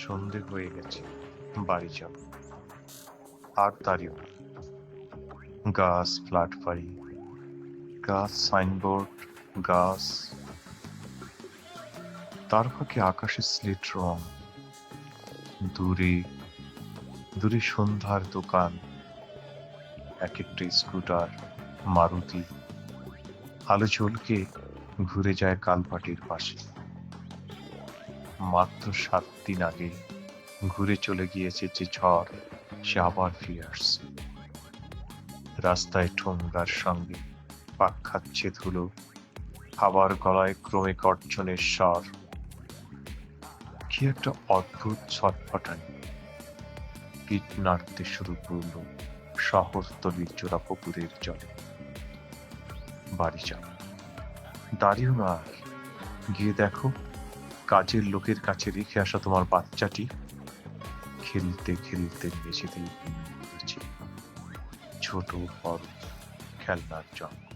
সন্ধে হয়ে গেছে। বাড়ি যাব আর না। গাছ ফ্ল্যাট বাড়ি গাছ, সাইনবোর্ড, গাছ। তার ফাঁকে আকাশের স্লেট রং। দূরে দূরে সন্ধ্যার দোকান। এক একটা স্কুটার, মারুতি। আলো চলকে ঘুরে যায় কালপাটির পাশে। মাত্র সাত দিন আগে ঘুরে চলে গিয়েছে যে ঝড়, সে আবার ফিরে আসছে। রাস্তায় ঠোঙ্গার সঙ্গে পাক খাচ্ছে ধুলো, আবার গলায় ক্রমে গর্জনের স্বর। কি একটা অদ্ভুত ছটফটানি। পিট নাড়তে শুরু করল শহরতলির জোড়া পুকুরের জলে। বাড়ি যাও দাঁড়িও না গিয়ে দেখো। কাজের লোকের কাছে রেখে আসা তোমার বাচ্চাটি খেলতে খেলতে পড়েছে ছোট বড় খেলনার জঙ্গল